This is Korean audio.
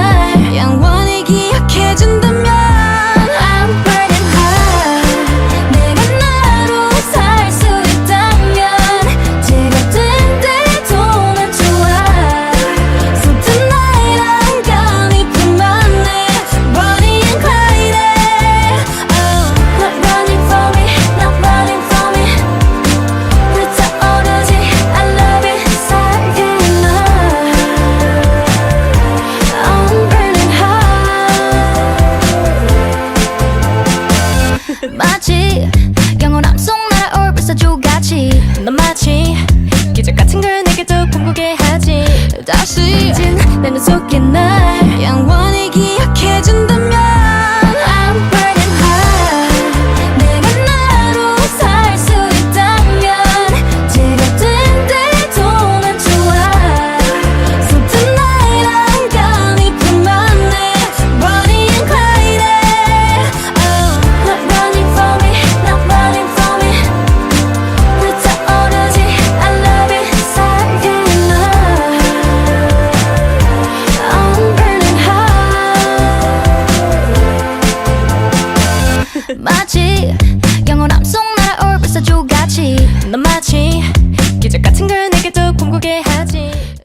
날. 영원히 기억해준다 마치 영원함 속 날아올 불사조같이. 넌 마치 기적 같은 걸 내게도 궁극게 하지. 다시 이젠 내눈 속에 날 영원히 기억해준 마치 영원 함 속